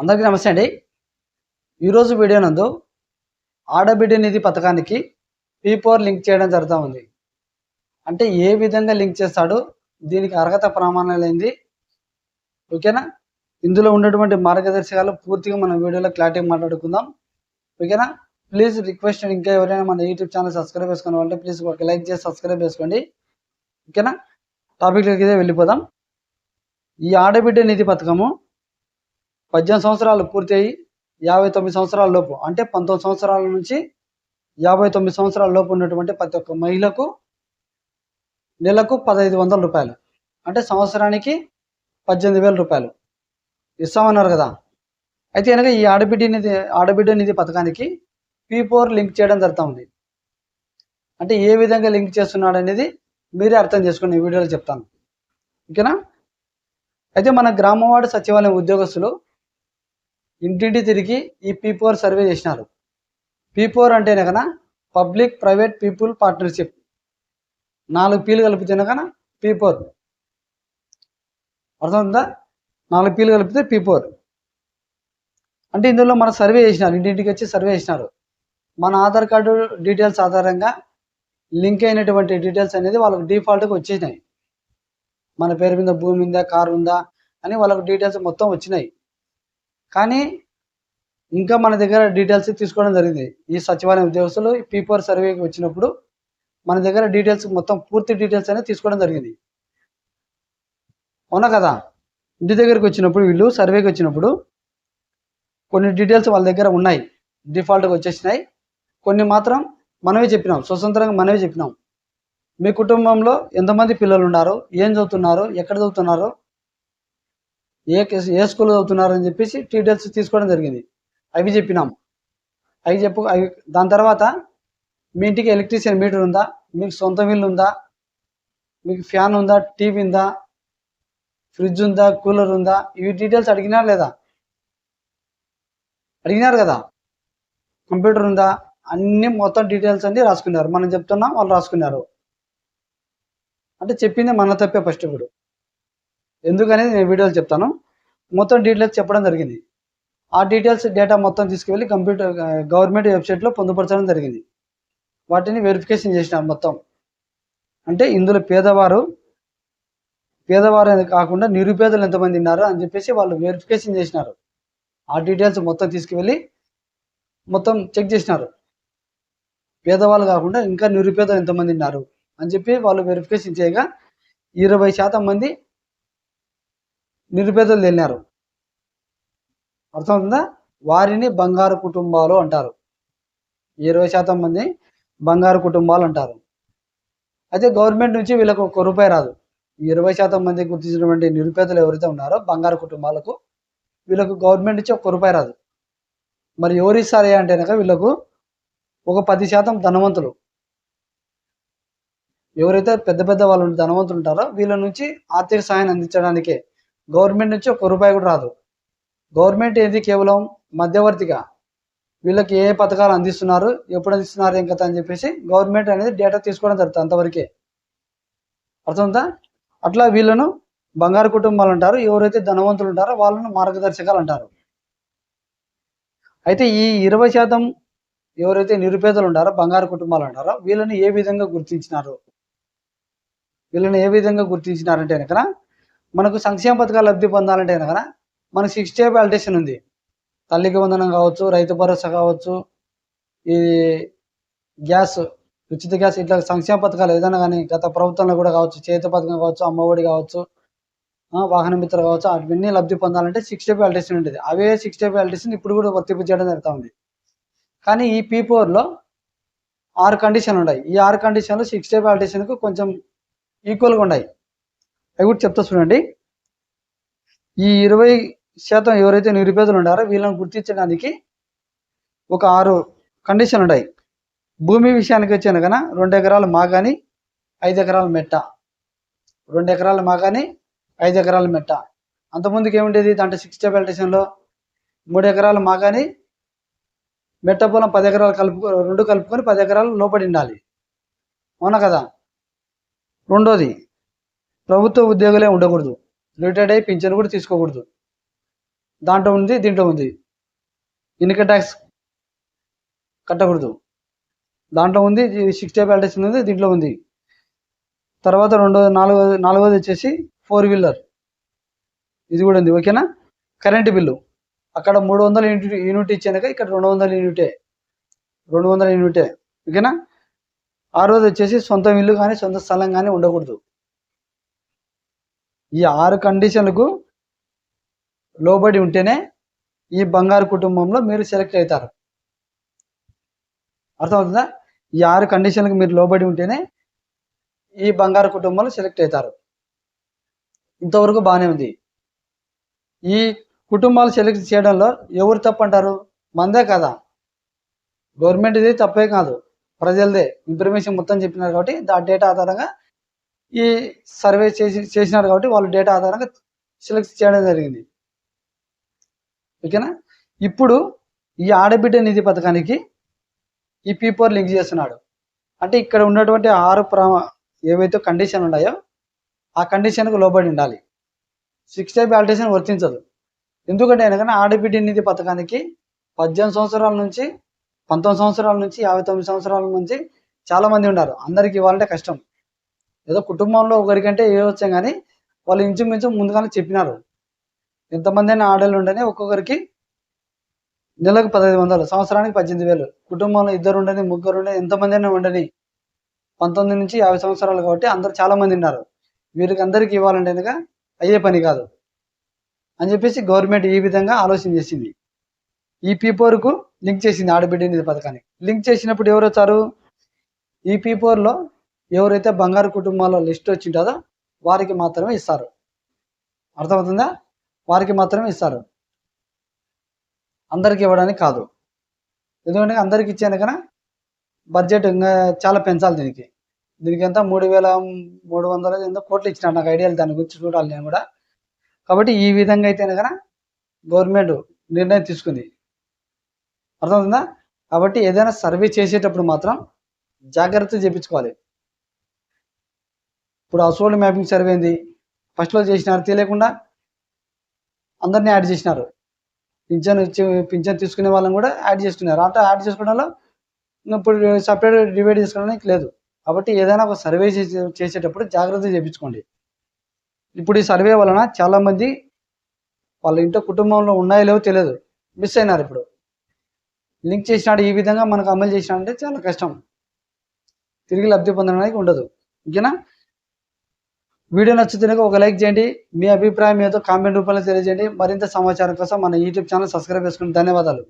అందరికీ నమస్తే అండి. ఈరోజు వీడియో నందు ఆడబిడ్డ నిధి పథకానికి పీ ఫోర్ లింక్ చేయడం జరుగుతూ ఉంది. అంటే ఏ విధంగా లింక్ చేస్తాడో దీనికి అర్హత ప్రమాణాలు ఏంది ఓకేనా? ఇందులో ఉన్నటువంటి మార్గదర్శకాలు పూర్తిగా మనం వీడియోలో క్లారిటీ మాట్లాడుకుందాం. ఓకేనా? ప్లీజ్ రిక్వెస్ట్ ఇంకా ఎవరైనా మన యూట్యూబ్ ఛానల్ సబ్స్క్రైబ్ చేసుకున్న ప్లీజ్ ఒక లైక్ చేసి సబ్స్క్రైబ్ చేసుకోండి. ఓకేనా? టాపిక్లోకి వెళ్ళిపోదాం. ఈ ఆడబిడ్డ నిధి పథకము పద్దెనిమిది సంవత్సరాలు పూర్తయి యాభై తొమ్మిది సంవత్సరాల లోపు అంటే పంతొమ్మిది సంవత్సరాల నుంచి యాభై తొమ్మిది సంవత్సరాల లోపు ఉన్నటువంటి ప్రతి ఒక్క మహిళకు నెలకు పదహైదు వందల రూపాయలు. అంటే సంవత్సరానికి పద్దెనిమిది వేల రూపాయలు. ఇస్తామన్నారు కదా. అయితే కనుక ఈ ఆడబిడ్డ నిధి ఆడబిడ్డ నిధి పథకానికి పీ ఫోర్ లింక్ చేయడం జరుగుతూ ఉంది. అంటే ఏ విధంగా లింక్ చేస్తున్నాడు అనేది మీరే అర్థం చేసుకుని ఈ వీడియోలో చెప్తాను. ఓకేనా? అయితే మన గ్రామవాడ సచివాలయం ఉద్యోగస్తులు ఇంటింటి తిరిగి ఈ పీ ఫోర్ సర్వే చేసినారు. పీపోర్ అంటేనే అంటే పబ్లిక్ ప్రైవేట్ పీపుల్ పార్ట్నర్షిప్ నాలుగు పీలు కలిపితే కనుక పీ ఫోర్ అర్థమవుతుందా నాలుగు పీలు కలిపితే పీ ఫోర్ అంటే ఇందులో మన సర్వే చేసినారు ఇంటింటికి వచ్చి సర్వే చేసినారు. మన ఆధార్ కార్డు డీటెయిల్స్ ఆధారంగా లింక్ అయినటువంటి డీటెయిల్స్ అనేది వాళ్ళకి డిఫాల్ట్గా వచ్చేసినాయి. మన పేరు మీద భూమి ఉందా కారు ఉందా అని వాళ్ళకు డీటెయిల్స్ మొత్తం వచ్చినాయి. కానీ ఇంకా మన దగ్గర డీటెయిల్స్ తీసుకోవడం జరిగింది. ఈ సచివాలయం ఉద్యోగస్తులు పీ ఫోర్ సర్వేకి వచ్చినప్పుడు మన దగ్గర డీటెయిల్స్ మొత్తం పూర్తి డీటెయిల్స్ అనేది తీసుకోవడం జరిగింది. అవునా కదా? ఇంటి దగ్గరికి వచ్చినప్పుడు వీళ్ళు సర్వేకి వచ్చినప్పుడు కొన్ని డీటెయిల్స్ వాళ్ళ దగ్గర ఉన్నాయి. డిఫాల్ట్గా వచ్చేసినాయి. కొన్ని మాత్రం మనమే చెప్పినాం. స్వతంత్రంగా మనమే చెప్పినాం. మీ కుటుంబంలో ఎంతమంది పిల్లలు ఉన్నారు? ఏం చదువుతున్నారు? ఎక్కడ చదువుతున్నారు? ఏ ఏ స్కూల్ చదువుతున్నారు అని చెప్పేసి డీటెయిల్స్ తీసుకోవడం జరిగింది. అవి చెప్పినాం. అవి చెప్పు అవి దాని తర్వాత మీ ఇంటికి ఎలక్ట్రీషియన్ మీటర్ ఉందా? మీకు సొంత ఇల్లు ఉందా? మీకు ఫ్యాన్ ఉందా? టీవీ ఉందా? ఫ్రిడ్జ్ ఉందా? కూలర్ ఉందా? ఇవి డీటెయిల్స్ అడిగినారు లేదా? అడిగినారు కదా. కంప్యూటర్ ఉందా? అన్ని మొత్తం డీటెయిల్స్ అన్ని రాసుకున్నారు. మనం చెప్తున్నాం వాళ్ళు రాసుకున్నారు. అంటే చెప్పింది మన తప్పే ఫస్ట్ ఇప్పుడు. ఎందుకనేది నేను వీడియోలు చెప్తాను. మొత్తం డీటెయిల్స్ చెప్పడం జరిగింది. ఆ డీటెయిల్స్ డేటా మొత్తం తీసుకువెళ్ళి కంప్యూటర్ గవర్నమెంట్ వెబ్సైట్లో పొందుపరచడం జరిగింది. వాటిని వెరిఫికేషన్ చేసినారు మొత్తం. అంటే ఇందులో పేదవారు పేదవారు అనేది కాకుండా నిరుపేదలు ఎంతమంది ఉన్నారు అని చెప్పేసి వాళ్ళు వెరిఫికేషన్ చేసినారు. ఆ డీటెయిల్స్ మొత్తం తీసుకువెళ్ళి మొత్తం చెక్ చేసినారు. పేదవాళ్ళు కాకుండా ఇంకా నిరుపేదలు ఎంతమంది ఉన్నారు అని చెప్పి వాళ్ళు వెరిఫికేషన్ చేయగా ఇరవై శాతం మంది నిరుపేదలు వెళ్ళినారు అర్థమవుతుందా? వారిని బంగారు కుటుంబాలు అంటారు. ఇరవై శాతం మంది బంగారు కుటుంబాలు అంటారు. అయితే గవర్నమెంట్ నుంచి వీళ్ళకు ఒక్క రూపాయి రాదు. ఇరవై శాతం మంది గుర్తించినటువంటి నిరుపేదలు ఎవరైతే ఉన్నారో బంగారు కుటుంబాలకు వీళ్ళకు గవర్నమెంట్ నుంచి ఒక్క రూపాయి రాదు. మరి ఎవరు ఇస్తారే అంటే కనుక వీళ్ళకు ఒక పది శాతం ధనవంతులు. ఎవరైతే పెద్ద పెద్ద వాళ్ళు ధనవంతులు ఉంటారో వీళ్ళ నుంచి ఆర్థిక సహాయాన్ని అందించడానికే గవర్నమెంట్ నుంచి ఒక్క రూపాయి కూడా రాదు. గవర్నమెంట్ ఏది? కేవలం మధ్యవర్తిగా వీళ్ళకి ఏ పథకాలు అందిస్తున్నారు ఎప్పుడు అందిస్తున్నారు ఏం కథ అని చెప్పేసి గవర్నమెంట్ అనేది డేటా తీసుకోవడం జరుగుతుంది అంతవరకే. అర్థమవుతా అట్లా వీళ్ళను బంగారు కుటుంబాలు అంటారు ఎవరైతే ధనవంతులు ఉంటారో వాళ్ళను మార్గదర్శకాలు అంటారు. అయితే ఈ ఇరవై శాతం ఎవరైతే నిరుపేదలు ఉంటారో బంగారు కుటుంబాలు అంటారో వీళ్ళని ఏ విధంగా గుర్తించినారు? వీళ్ళని ఏ విధంగా గుర్తించినారంటే కనుక మనకు సంక్షేమ పథకాలు లబ్ధి పొందాలంటే కనుక మనకు సిక్స్ స్టెప్ అల్టేషన్ ఉంది. తల్లికి వందనం కావచ్చు రైతు భరోసా కావచ్చు ఈ గ్యాస్ ఉచిత గ్యాస్ ఇట్లా సంక్షేమ పథకాలు ఏదైనా కానీ గత ప్రభుత్వంలో కూడా కావచ్చు చేతి పథకం కావచ్చు అమ్మఒడి కావచ్చు వాహన మిత్ర కావచ్చు అవన్నీ లబ్ధి పొందాలంటే సిక్స్ స్టెప్ అల్టేషన్ ఉంటుంది అవే సిక్స్ స్టెప్ అల్టేషన్ ఇప్పుడు కూడా వర్తింపు చేయడం జరుగుతూ ఉంది కానీ ఈ పీ ఫోర్లో ఆరు కండిషన్లు ఉన్నాయి. ఈ ఆరు కండిషన్లు సిక్స్ స్టెప్ అల్టేషన్కు కొంచెం ఈక్వల్గా ఉన్నాయి. అవి కూడా చెప్తా చూడండి. ఈ ఇరవై శాతం ఎవరైతే నిరుపేదలు ఉన్నారో వీళ్ళని గుర్తించడానికి ఒక ఆరు కండిషన్లు ఉన్నాయి భూమి విషయానికి వచ్చాను కనుక రెండు ఎకరాలు మాగాని ఐదు ఎకరాల మెట్ట. రెండు ఎకరాల మాగాని ఐదు ఎకరాల మెట్ట. అంతకుముందుకు ఏముండేది? దాంట్లో సిక్స్ స్టెబిలిటేషన్లో మూడు ఎకరాలు మాగాని మెట్ట పొలం పది ఎకరాలు కలుపు రెండు కలుపుకొని పది ఎకరాలు లోపడి ఉండాలి. అవునా కదా? రెండోది ప్రభుత్వ ఉద్యోగులే ఉండకూడదు. రిటైర్డ్ అయ్యి పింఛన్ కూడా తీసుకోకూడదు. దాంట్లో ఉంది దీంట్లో ఉంది. ఇన్కమ్ ట్యాక్స్ కట్టకూడదు. దాంట్లో ఉంది సిక్స్టీ వ్యాలిడేషన్ ఉంది దీంట్లో ఉంది. తర్వాత రెండో నాలుగో నాలుగోది వచ్చేసి ఫోర్ వీలర్ ఇది కూడా ఉంది ఓకేనా? కరెంటు బిల్లు అక్కడ మూడు వందల యూనిట్ యూనిట్ ఇచ్చాక ఇక్కడ రెండు వందల యూనిటే. రెండు వందల యూనిటే ఓకేనా? ఆరోది వచ్చేసి సొంత ఇల్లు కానీ సొంత స్థలం కానీ ఉండకూడదు. ఈ ఆరు కండిషన్లకు లోబడి ఉంటేనే ఈ బంగారు కుటుంబంలో మీరు సెలెక్ట్ అవుతారు. అర్థమవుతుందా? ఈ ఆరు కండిషన్లకు మీరు లోబడి ఉంటేనే ఈ బంగారు కుటుంబంలో సెలెక్ట్ అవుతారు. ఇంతవరకు బాగానే ఉంది. ఈ కుటుంబాలు సెలెక్ట్ చేయడంలో ఎవరు తప్పు అంటారు మందే కదా. గవర్నమెంట్ ఇది తప్పే కాదు. ప్రజలదే. ఇన్ఫర్మేషన్ మొత్తం చెప్పినారు కాబట్టి ఆ డేటా ఆధారంగా ఈ సర్వే చేసి చేసినారు కాబట్టి వాళ్ళు డేటా ఆధారంగా సెలెక్ట్ చేయడం జరిగింది. ఓకేనా? ఇప్పుడు ఈ ఆడబిడ్డ నిధి పథకానికి ఈ పీపర్ లింక్ చేస్తున్నాడు. అంటే ఇక్కడ ఉన్నటువంటి ఆరు ప్రా ఏవైతే కండిషన్ ఉన్నాయో ఆ కండిషన్కు లోబడి ఉండాలి. సిక్స్ టైప్ ఆల్టేషన్ వర్తించదు. ఎందుకంటే ఎందుకంటే ఆడబిడ్డ నిధి పథకానికి పద్దెనిమిది సంవత్సరాల నుంచి పంతొమ్మిది సంవత్సరాల నుంచి యాభై తొమ్మిది సంవత్సరాల నుంచి చాలా మంది ఉన్నారు. అందరికి ఇవ్వాలంటే కష్టం. ఏదో కుటుంబంలో ఒకరికంటే ఇవ్వచ్చు కానీ వాళ్ళు ఇంచుమించు ముందుగానే చెప్పినారు. ఎంతమంది అయినా ఆడలు ఉండని ఒక్కొక్కరికి నెలకు పదహైదు వందలు సంవత్సరానికి పద్దెనిమిది వేలు. కుటుంబంలో ఇద్దరు ఉండని ముగ్గురు ఉండని ఎంతమంది అయినా ఉండని పంతొమ్మిది నుంచి యాభై సంవత్సరాలు కాబట్టి అందరు చాలా మంది ఉన్నారు. వీరికి అందరికీ ఇవ్వాలంటే కనుక అయ్యే పని కాదు అని చెప్పేసి గవర్నమెంట్ ఈ విధంగా ఆలోచన చేసింది. ఈ పీపోర్కు లింక్ చేసింది ఆడబిడ్డ నిధి పథకాన్ని. లింక్ చేసినప్పుడు ఎవరు వచ్చారు? ఈ పీపోర్లో ఎవరైతే బంగారు కుటుంబాల లిస్ట్ వచ్చింటుందో వారికి మాత్రమే ఇస్తారు. అర్థమవుతుందా? వారికి మాత్రమే ఇస్తారు. అందరికి ఇవ్వడానికి కాదు. ఎందుకంటే అందరికి ఇచ్చాను కన్నా బడ్జెట్ ఇంకా చాలా పెంచాలి దీనికి. దీనికి ఎంత? మూడు వేల మూడు వందల ఎంతో కోట్లు ఇచ్చినారు. నాకు ఐడియాలు దాని గురించి చూడాలి నేను కూడా. కాబట్టి ఈ విధంగా అయితే కనుక గవర్నమెంట్ నిర్ణయం తీసుకుంది. అర్థమవుతుందా? కాబట్టి ఏదైనా సర్వే చేసేటప్పుడు మాత్రం జాగ్రత్త చేయించుకోవాలి. ఇప్పుడు ఆ సోల్డ్ మ్యాపింగ్ సర్వే ఏంది? ఫస్ట్లో చేసినారు తెలియకుండా అందరినీ యాడ్ చేసినారు. పింఛన్ పింఛన్ తీసుకునే వాళ్ళని కూడా యాడ్ చేసుకున్నారు. అంటే యాడ్ చేసుకోవడంలో ఇప్పుడు సపరేట్ డివైడ్ చేసుకోవడానికి లేదు. కాబట్టి ఏదైనా ఒక సర్వే చేసేటప్పుడు జాగ్రత్త చేయించుకోండి. ఇప్పుడు ఈ సర్వే వలన చాలామంది వాళ్ళ ఇంట్లో కుటుంబంలో ఉన్నాయో లేవో తెలియదు. మిస్ అయినారు ఇప్పుడు. లింక్ చేసినాడు ఈ విధంగా మనకు అమలు చేసినాడంటే చాలా కష్టం. తిరిగి లబ్ధి పొందడానికి ఉండదు. ఓకేనా? వీడియో నచ్చితే ఒక లైక్ చేయండి. మీ అభిప్రాయం ఏదో కామెంట్ రూపంలో తెలియజేయండి. మరింత సమాచారం కోసం మన యూట్యూబ్ ఛానల్ సబ్స్క్రైబ్ చేసుకుని ధన్యవాదాలు.